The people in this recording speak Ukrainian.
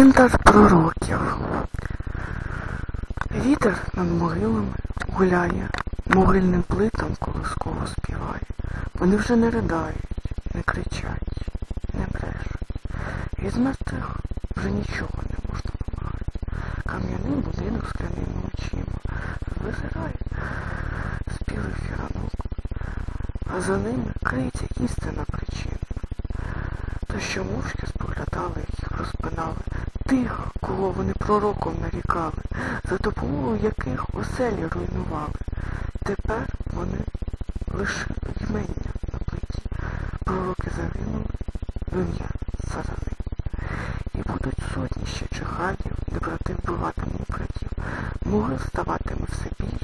Цвинтар пророків. Вітер над могилами гуляє, могильним плитам колосково співає. Вони вже не riдають, не кричать, не брешуть. Із мертвих вже нічого не можна вимагати. Кам'яний будинок з скляними очима визирає з білих ранок, а за ними криється істина причина. Та що мовчки споглядали, їх розпинали, тих, кого вони пророком нарікали, за допомогою яких оселі руйнували. Тепер вони лише ймення на плиті. Пророки загинули, ім'я сарани. І будуть сотні ще чеханів, де брати вбиватимуть братів. Могил ставатиме все більше,